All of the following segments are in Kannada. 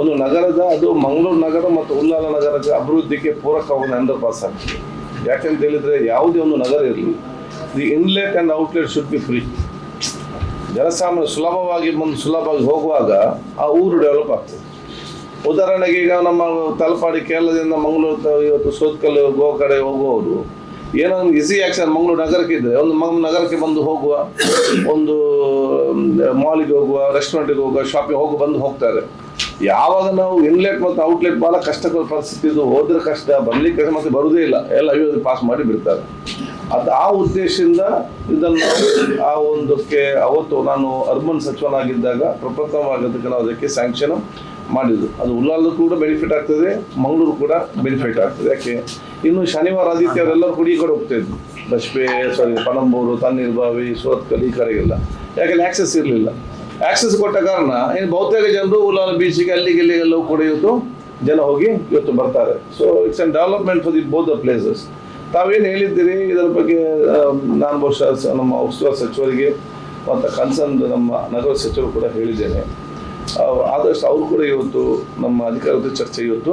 ಒಂದು ನಗರದ, ಅದು ಮಂಗಳೂರು ನಗರ ಮತ್ತು ಉಲ್ಲಾಲ ನಗರದ ಅಭಿವೃದ್ಧಿಗೆ ಪೂರಕವಾದ ಅಂಡರ್ ಪಾಸ್ ಆಗ್ತದೆ ಯಾಕಂತ ಹೇಳಿದ್ರೆ ಯಾವುದೇ ಒಂದು ನಗರ ಇರಲಿ the inlet and outlet should be free ಜನಸಾಮಾನ್ಯ ಸುಲಭವಾಗಿ ಬಂದು ಸುಲಭವಾಗಿ ಹೋಗುವಾಗ ಆ ಊರು ಡೆವಲಪ್ ಆಗ್ತದೆ. ಉದಾಹರಣೆಗೆ ಈಗ ನಮ್ಮ ತಲಪಾಡಿ ಕೇರಳದಿಂದ ಮಂಗಳೂರು ಇವತ್ತು ಸೋತ್ಕಲ್ ಗೋ ಕಡೆ ಹೋಗುವವರು, ಏನೋ ಒಂದು ಈಸಿ ಆಕ್ಷನ್ ಮಂಗಳೂರು ನಗರಕ್ಕೆ ಇದ್ದರೆ ಒಂದು ಮಂಗ್ ನಗರಕ್ಕೆ ಬಂದು ಹೋಗುವ, ಒಂದು ಮಾಲಿಗೆ ಹೋಗುವ ರೆಸ್ಟೋರೆಂಟಿಗೆ ಹೋಗುವ ಶಾಪಿಗೆ ಹೋಗಿ, ಬಂದು ಹೋಗ್ತಾರೆ. ಯಾವಾಗ ನಾವು ಇನ್ಲೆಟ್ ಮತ್ತು ಔಟ್ಲೆಟ್ ಭಾಳ ಕಷ್ಟಕರ ಪರಿಸ್ಥಿತಿ ಇದು ಹೋದ್ರೆ ಕಷ್ಟ, ಬರ್ಲಿಕ್ಕೆ ಮತ್ತೆ ಬರುವುದೇ ಇಲ್ಲ. ಎಲ್ಲ ಅಯ್ಯೋ ಪಾಸ್ ಮಾಡಿ ಬಿಡ್ತಾರೆ. ಅದು ಆ ಉದ್ದೇಶದಿಂದ ಇದನ್ನು ಆ ಒಂದಕ್ಕೆ ಅವತ್ತು ನಾನು ಅರ್ಬನ್ ಸಚಿವನಾಗಿದ್ದಾಗ ಪ್ರಪ್ರಥಮವಾಗಿದ್ದಕ್ಕೆ ನಾವು ಅದಕ್ಕೆ ಸ್ಯಾಂಕ್ಷನ್ ಮಾಡಿದ್ದು. ಅದು ಉಳ್ಳಾಲೂ ಕೂಡ ಬೆನಿಫಿಟ್ ಆಗ್ತದೆ, ಮಂಗಳೂರು ಕೂಡ ಬೆನಿಫಿಟ್ ಆಗ್ತದೆ. ಯಾಕೆ? ಇನ್ನು ಶನಿವಾರ ಆದಿತ್ಯ ಅವರೆಲ್ಲರೂ ಕೂಡ ಈ ಕಡೆ ಹೋಗ್ತಾ ಇದ್ರು. ಬಸ್ಪೆ ಸಾರಿ ಪಣಂಬೂರು, ತಣ್ಣೀರ್ಬಾವಿ ಸೋತ್ಕಲ್ ಈ ಕಡೆಗೆಲ್ಲ. ಯಾಕೆಂದ್ರೆ ಆಕ್ಸೆಸ್ ಇರಲಿಲ್ಲ. ಆಕ್ಸೆಸ್ ಕೊಟ್ಟ ಕಾರಣ ಏನು ಬಹುತೇಕ ಜನರು ಉಲಾನ್ ಬೀಚ್ಗೆ ಅಲ್ಲಿಗೆ ಇಲ್ಲಿಗೆಲ್ಲವೂ ಕೂಡ ಇವತ್ತು ಜನ ಹೋಗಿ ಇವತ್ತು ಬರ್ತಾರೆ. So it's an development for the both the places ತಾವೇನು ಹೇಳಿದ್ದೀರಿ? ಇದರ ಬಗ್ಗೆ ನಾನು ಬಹುಶಃ ನಮ್ಮ ಉಸ್ತುವಾರಿ ಸಚಿವರಿಗೆ ಮತ್ತು ಕನ್ಸರ್ನ್ ನಮ್ಮ ನಗರ ಸಚಿವರು ಕೂಡ ಹೇಳಿದ್ದೇನೆ. ಆದಷ್ಟು ಅವರು ಕೂಡ ಇವತ್ತು ನಮ್ಮ ಅಧಿಕಾರದ ಚರ್ಚೆ ಇವತ್ತು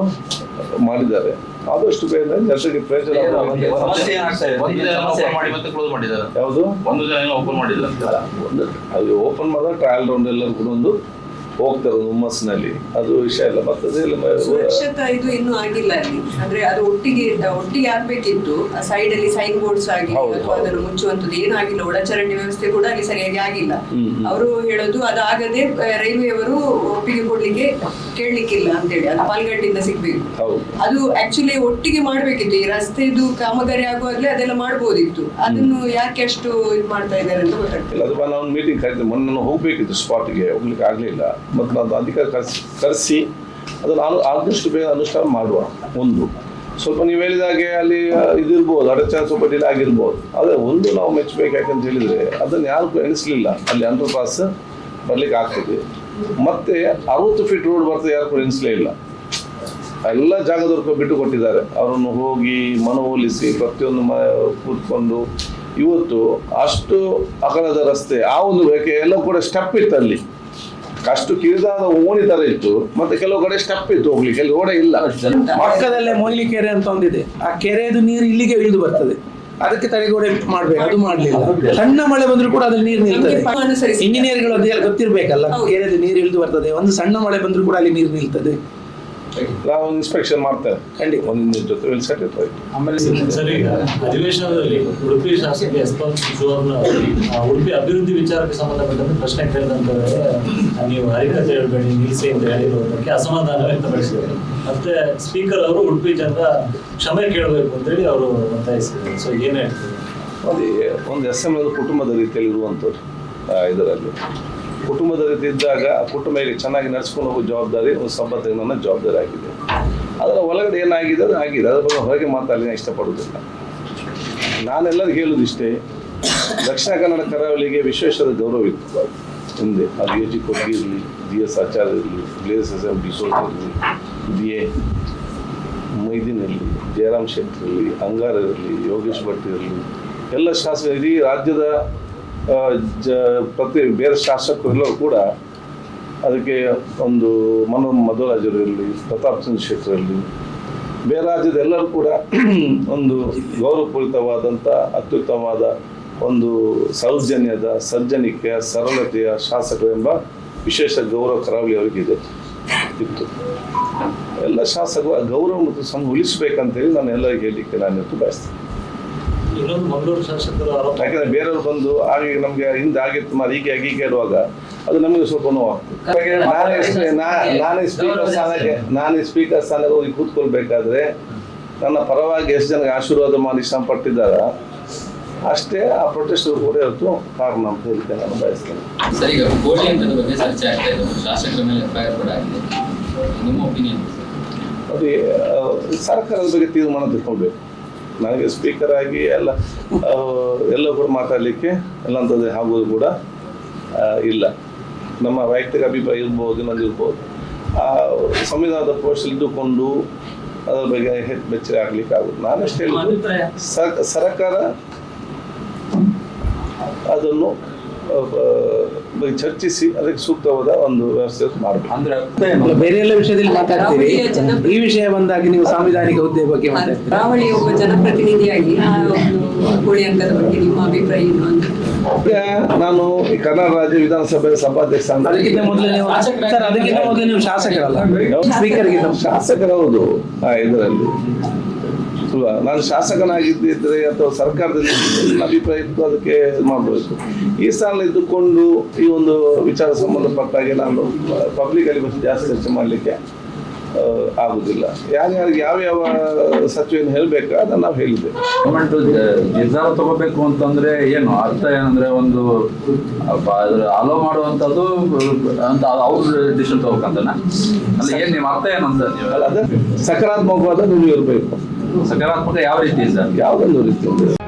ಮಾಡಿದ್ದಾರೆ. ಆದಷ್ಟು ಬೇಗ ಜನರಿಗೆ ಪ್ರಯೋಜನ ಆಗುವಂತೆ ಸಮಸ್ಯೆ ಏನಾಗ್ತಾ ಒಂದು ಸಮಸ್ಯೆ ಮಾಡಿ ಮತ್ತೆ ಕ್ಲೋಸ್ ಮಾಡಿದ್ದಾರೆ? ಯಾವುದು? ಒಂದು ಜನ ಏನೋ ಓಪನ್ ಮಾಡಿದ ಅಲ್ಲ, ಒಂದು ಅದು ಓಪನ್ ಮಾಡಿದ್ರೆ ಟ್ರಯಲ್ ರೌಂಡ್ ಎಲ್ಲರೂ ಕೂಡ ಒಂದು ಹೋಗ್ತಾರೆ ಹುಮ್ಮಸ್ನಲ್ಲಿ ಅದು ವಿಷಯ ಇಲ್ಲ ಮತ್ತೆ ಅದೆಲ್ಲ ಇದು ಇನ್ನೂ ಆಗಿಲ್ಲ ಅಲ್ಲಿ. ಅಂದ್ರೆ ಅದು ಒಟ್ಟಿಗೆ ಒಟ್ಟಿಗೆ ಆಗ್ಬೇಕಿತ್ತು. ಸೈಡ್ ಅಲ್ಲಿ ಸೈನ್ ಬೋರ್ಡ್ಸ್ ಆಗಿ ಅಥವಾ ಅದನ್ನು ಮುಚ್ಚುವಂತದ್ದು ಏನೂ ಆಗಿಲ್ಲ. ಒಳಚರಂಡಿ ವ್ಯವಸ್ಥೆ ಕೂಡ ಅಲ್ಲಿ ಸರಿಯಾಗಿ ಆಗಿಲ್ಲ. ಅವರು ಹೇಳೋದು ಅದಾಗದೆ ರೈಲ್ವೆ ಅವರು ಒಪ್ಪಿಗೆ ಕೊಡ್ಲಿಕ್ಕೆ ಕೇಳಲಿಕ್ಕಿಲ್ಲ ಅಂತೇಳಿ. ಅದು ಪಾಲ್ಗಟ್ಟಿಂದ ಸಿಗ್ಬೇಕು. ಹೌದು. ಅದು ಆಕ್ಚುಲಿ ಒಟ್ಟಿಗೆ ಮಾಡ್ಬೇಕಿತ್ತು. ಈ ರಸ್ತೆದು ಕಾಮಗಾರಿ ಆಗುವಾಗ್ಲೇ ಅದೆಲ್ಲ ಮಾಡ್ಬೋದಿತ್ತು. ಅದನ್ನು ಯಾಕೆ ಅಷ್ಟು ಇದು ಮಾಡ್ತಾ ಇದ್ದಾರೆ ಅಂತ ಗೊತ್ತಾಗ್ತಿಲ್ಲ. ಅದು ನಾನು ಮೀಟಿಂಗ್ ಕರೆದ ಮೊನ್ನೆ ನಾನು ಹೋಗ್ಬೇಕಿತ್ತು ಸ್ಪಾಟ್ಗೆ ಹೋಗ್ಲಿಕ್ಕೆ ಆಗಲಿಲ್ಲ. ಮತ್ತು ನಾನು ಅಧಿಕಾರಿ ಕರೆಸಿ ಕರೆಸಿ ಅದನ್ನು ಅನು ಆದಷ್ಟು ಬೇಗ ಅನುಷ್ಠಾನ ಮಾಡುವ, ಒಂದು. ಸ್ವಲ್ಪ ನೀವು ಹೇಳಿದಾಗೆ ಅಲ್ಲಿ ಇದಿರ್ಬೋದು ಅಡಚಣೆ ಸ್ವಲ್ಪ ಡಿಲೇ ಆಗಿರ್ಬೋದು. ಆದರೆ ಒಂದು ನಾವು ಮೆಚ್ಚಬೇಕು ಯಾಕಂತ ಹೇಳಿದರೆ ಅದನ್ನು ಯಾರು ಎಣಿಸಲಿಲ್ಲ. ಅಲ್ಲಿ ಅಂಡರ್ ಪಾಸ್ ಬರಲಿಕ್ಕೆ ಆಗ್ತದೆ. ಮತ್ತೆ ಅರವತ್ತು ಫೀಟ್ ರೋಡ್ ಬರ್ತದೆ ಯಾರು ಕೂಡ ಎಣಿಸಲೇ ಇಲ್ಲ. ಎಲ್ಲ ಜಾಗದವ್ರು ಬಿಟ್ಟು ಕೊಟ್ಟಿದ್ದಾರೆ. ಅವರನ್ನು ಹೋಗಿ ಮನವೊಲಿಸಿ ಪ್ರತಿಯೊಂದು ಮ, ಕೂತ್ಕೊಂಡು ಇವತ್ತು ಅಷ್ಟು ಅಗಲದ ರಸ್ತೆ, ಆ ಒಂದು ಬೇಕೆ ಎಲ್ಲ ಕೂಡ ಸ್ಟೆಪ್ ಇತ್ತು ಅಲ್ಲಿ. ಅಷ್ಟು ಕಿರಿದಾದ ಓಣಿ ತರ ಇತ್ತು ಮತ್ತೆ ಕೆಲವು ಕಡೆ ಸ್ಟೆಪ್ ಇತ್ತು ಹೋಗ್ಲಿಕ್ಕೆ. ಅಲ್ಲಿ ಓಡ ಇಲ್ಲ. ಪಕ್ಕದಲ್ಲೇ ಮೊಯ್ಲಿ ಕೆರೆ ಅಂತ ಒಂದಿದೆ. ಆ ಕೆರೆದು ನೀರು ಇಲ್ಲಿಗೆ ಇಳಿದು ಬರ್ತದೆ. ಅದಕ್ಕೆ ತಡೆಗೋಡೆ ಮಾಡ್ಬೇಕು. ಅದು ಮಾಡ್ಲಿಲ್ಲ. ಸಣ್ಣ ಮಳೆ ಬಂದ್ರು ಕೂಡ ಅದ್ರಲ್ಲಿ ನೀರು ನಿಲ್ತದೆ. ಇಂಜಿನಿಯರ್ಗಳು ಅದೆಲ್ಲ ಗೊತ್ತಿರ್ಬೇಕಲ್ಲ. ಕೆರೆದು ನೀರು ಇಳಿದು ಬರ್ತದೆ. ಒಂದು ಸಣ್ಣ ಮಳೆ ಬಂದ್ರು ಕೂಡ ಅಲ್ಲಿ ನೀರು ನಿಲ್ತದೆ. ನಾವು ಇನ್ಸ್ಪೆಕ್ಷನ್ ಮಾಡ್ತಾರೆ ಖಂಡಿತ. ಒಂದಿನ ಜೊತೆ ವಿಲ್ ಸೆಟ್ ಇಟ್ ಆಮೇಲೆ ಸರಿ ಈಗ ಅಧಿವೇಶನದಲ್ಲಿ ಉಡುಪಿ ಶಾಸಕ ಎಸ್ ಪಿ ಸುವರ್ಣ ಉಡುಪಿ ಅಭಿವೃದ್ಧಿ ವಿಚಾರಕ್ಕೆ ಸಂಬಂಧಪಟ್ಟಂತೆ ಪ್ರಶ್ನೆ ಕೇಳಿದಂತವರಿಗೆ ನೀವು ಹರಿಕತೆ ಹೇಳ್ಬೇಡಿ ನಿಲ್ಲಿಸಿ ಅಂತ ಹೇಳಿರೋದಕ್ಕೆ ಅಸಮಾಧಾನ ವ್ಯಕ್ತಪಡಿಸಿದ್ದಾರೆ. ಮತ್ತೆ ಸ್ಪೀಕರ್ ಅವರು ಉಡುಪಿ ಜನರ ಕ್ಷಮೆ ಕೇಳಬೇಕು ಅಂತೇಳಿ ಅವರು ಒತ್ತಾಯಿಸಿದ್ದಾರೆ. ಸೊ ಏನ್ ಹೇಳ್ತೀವಿ ಅದೇ ಒಂದು ಎಸ್ ಎಂ ಕುಟುಂಬದ ರೀತಿಯಲ್ಲಿ ಇರುವಂಥದ್ದು ಇದರಲ್ಲಿ. ಕುಟುಂಬದ ಇದ್ದಾಗ ಆ ಕುಟುಂಬ ಹೇಗೆ ಚೆನ್ನಾಗಿ ನಡೆಸ್ಕೊಂಡು ಹೋಗೋ ಜವಾಬ್ದಾರಿ, ಒಂದು ಸಂಬಂಧ ನನ್ನ ಜವಾಬ್ದಾರಿ ಆಗಿದೆ. ಅದರ ಒಳಗಡೆ ಏನಾಗಿದೆ ಅದು ಆಗಿದೆ. ಅದ್ರ ಬಗ್ಗೆ ಹೊರಗೆ ಮಾತಾಡಲಿ ಇಷ್ಟಪಡೋದಿಲ್ಲ ನಾನೆಲ್ಲರಿಗೂ ಹೇಳೋದು ಇಷ್ಟೇ, ದಕ್ಷಿಣ ಕನ್ನಡ ಕರಾವಳಿಗೆ ವಿಶ್ವೇಶ್ವರ ಗೌರವ ಇತ್ತು. ಹಿಂದೆ ಅದು ಎ ಜಿ ಕೊಟ್ಟಿ ಇರಲಿ, ಡಿ ಎಸ್ ಆಚಾರ್ಯ ಇರಲಿ ಪ್ಲೇಸ್ ಎಸ್ ಎಂ ಡಿಸೋಜ್ ಇರಲಿ ಬಿ ಎ ಮೊಯ್ದೀನ್ ಇರಲಿ, ಜಯರಾಮ್ ಶೆಟ್ಟಿ ಇರಲಿ, ಅಂಗಾರ ಇರಲಿ, ಯೋಗೇಶ್ ಭಟ್ ಇರಲಿ, ಎಲ್ಲ ಶಾಸಕ ಇಡೀ ರಾಜ್ಯದ ಜ, ಪ್ರತಿ ಬೇರೆ ಶಾಸಕರು ಎಲ್ಲರೂ ಕೂಡ ಅದಕ್ಕೆ ಒಂದು ಮನೋ ಮಧುರಾಜರು ಇರಲಿ ಪ್ರತಾಪ್ ಚಂದ್ರ ಶೇಖರ್ ಬೇರೆ ರಾಜ್ಯದ ಎಲ್ಲರೂ ಕೂಡ ಒಂದು ಗೌರವಪೂರಿತವಾದಂಥ, ಅತ್ಯುತ್ತಮವಾದ ಒಂದು ಸೌಜನ್ಯದ ಸಜ್ಜನಿಕೆಯ ಸರಳತೆಯ ಶಾಸಕರು ಎಂಬ ವಿಶೇಷ ಗೌರವ ಕರಾವಳಿ ಅವರಿಗಿದೆ ಇತ್ತು. ಎಲ್ಲ ಶಾಸಕರು ಆ ಗೌರವ ಮತ್ತು ಸಮ ಉಳಿಸ್ಬೇಕಂತೇಳಿ ನಾನು ಎಲ್ಲರಿಗೆ ಹೇಳಲಿಕ್ಕೆ ನಾನು ಬಯಸ್ತೇನೆ. ಇನ್ನೊಂದು ಮಂಗಳೂರು ಶಾಸಕರು ಆರೋಪ ಯಾಕಂದ್ರೆ ಬೇರೆಯವರು ಬಂದು ಆಗ ನಮ್ಗೆ ಹಿಂದೆ ಆಗಿತ್ತು ಮಾರು ಹೀಗೆ ಹೀಗೆ ಇರುವಾಗ ಅದು ನಮಗೆ ಸ್ವಲ್ಪ ನೋವಾಗ್ತದೆ ನಾನೇ ನಾನೇ ಸ್ಪೀಕರ್ ಸ್ಥಾನಕ್ಕೆ ನಾನೇ ಸ್ಪೀಕರ್ ಸ್ಥಾನಕ್ಕೆ ಹೋಗಿ ಕೂತ್ಕೊಳ್ಬೇಕಾದ್ರೆ ನನ್ನ ಪರವಾಗಿ ಎಷ್ಟು ಜನಕ್ಕೆ ಆಶೀರ್ವಾದ ಮಾಡಿ ಶ್ರಮ ಪಟ್ಟಿದ್ದಾರ ಅಷ್ಟೇ ಆ ಪ್ರೊಟೆಸ್ಟ್ ಕೂಡ ಇವತ್ತು ಕಾರಣ ಅಂತ ಹೇಳ್ತೇನೆ ನಾನು ಬಯಸ್ತೇನೆ. ಸರ್ ಈಗ ಕೋಳಿ ಅಂತ ಬಗ್ಗೆ ಚರ್ಚೆ ಆಗ್ತಾ ಇದೆ. ಶಾಸಕರ ಮೇಲೆ ಎಫ್ ಐ ಆರ್ ಕೂಡ ಆಗಿದೆ. ನಿಮ್ಮ ಒಪಿನಿಯನ್ ಅದು ಸರ್ಕಾರದ ಬಗ್ಗೆ ತೀರ್ಮಾನ ತಗೊಳ್ಬೇಕು ನನಗೆ ಸ್ಪೀಕರ್ ಆಗಿ ಎಲ್ಲ ಎಲ್ಲ ಕೂಡ ಮಾತಾಡಲಿಕ್ಕೆ ಎಲ್ಲಂಥದ್ದು ಆಗೋದು ಕೂಡ ಇಲ್ಲ. ನಮ್ಮ ವೈಯಕ್ತಿಕ ಅಭಿಪ್ರಾಯ ಇರ್ಬೋದು ಇನ್ನೊಂದು ಇರ್ಬೋದು. ಆ ಸಂವಿಧಾನದ ಪೋಸ್ಟ್ ಇದ್ದುಕೊಂಡು ಅದರ ಬಗ್ಗೆ ಹೆಚ್ಚು ಬೆಚ್ಚರಿ ಆಗ್ಲಿಕ್ಕೆ ಆಗುತ್ತೆ ನಾನಷ್ಟೇ ಸರ್ಕಾರ ಅದನ್ನು ಬಗ್ಗೆ ಚರ್ಚಿಸಿ ಅದಕ್ಕೆ ಸೂಕ್ತವಾದ ಒಂದು ವ್ಯವಸ್ಥೆ ಮಾಡಬೇಕು. ಅಂದ್ರೆ ಅರ್ಥ ಬೇರೆ ಎಲ್ಲ ವಿಷಯದಲ್ಲಿ ಮಾತಾಡ್ತೀವಿ ಜನ- ಈ ವಿಷಯ ಬಂದಾಗ ನೀವು ಸಾಂವಿಧಾನಿಕ ಹುದ್ದೆ ಬಗ್ಗೆ ಮಾತಾಡ್ತೀರಿ. ಕರಾವಳಿ ಒಬ್ಬ ಜನಪ್ರತಿನಿಧಿಯಾಗಿ ಒಂದು ಕೋಳಿ ಅಂಕದ ಬಗ್ಗೆ ನಿಮ್ಮ ಅಭಿಪ್ರಾಯ ಏನು ಅಂತ? ಈಗ ನಾನು ಈ ಕರ್ನಾಟಕ ರಾಜ್ಯ ವಿಧಾನಸಭೆ ಸಭಾಧ್ಯಕ್ಷ ಅಂತ ಅದಕ್ಕಿಂತ ಮೊದಲು ನೀವು ಸರ್ ಅದಕ್ಕಿಂತ ಮೊದಲು ನೀವು ಶಾಸಕರಲ್ಲ. ಸ್ಪೀಕರ್ಗಿಂತ ಶಾಸಕರೌದು ಆ ಇದರಲ್ಲಿ ಅಲ್ವಾ ನಾನು ಶಾಸಕನಾಗಿದ್ದಿದ್ರೆ ಅಥವಾ ಸರ್ಕಾರದಲ್ಲಿ ನನ್ನ ಅಭಿಪ್ರಾಯ ಇತ್ತು ಅದಕ್ಕೆ ಮಾಡಬೇಕು. ಈ ಸ್ಥಾನ ಇದ್ದುಕೊಂಡು ಈ ಒಂದು ವಿಚಾರ ಸಂಬಂಧಪಟ್ಟಾಗೆ ನಾನು ಪಬ್ಲಿಕ್ ಅಲ್ಲಿ ಬಸ್ ಜಾಸ್ತಿ ಚರ್ಚೆ ಮಾಡಲಿಕ್ಕೆ ಆಗುದಿಲ್ಲ. ಯಾರ್ಯಾರಿಗೆ ಯಾವ ಯಾವ ಸಚಿವನ ಹೇಳಬೇಕು ಅದನ್ನು ನಾವು ಹೇಳಿದ್ವಿ. ಗೌರ್ಮೆಂಟ್ ನಿರ್ಧಾರ ತಗೋಬೇಕು ಅಂತಂದ್ರೆ ಏನು ಅರ್ಥ ಏನಂದ್ರೆ ಒಂದು ಅಲೋ ಮಾಡುವಂತದ್ದು ಅಂತ ಅವ್ರ ಡಿಸಿಷನ್ ತಗೋಬೇಕಂತನ? ಅಲ್ಲ ಏನ್ ನಿಮ್ಮ ಅರ್ಥ ಏನು ಅಂತ ನೀವು ಅದೇ ಸಕಾರಾತ್ಮಕವಾದ ನಿಮ್ಗೆ ಇರಬೇಕು. ಸಕಾರಾತ್ಮಕ ಯಾವ ರೀತಿ ಸರ್ ಯಾವುದೊಂದು ರೀತಿಯಲ್ಲಿ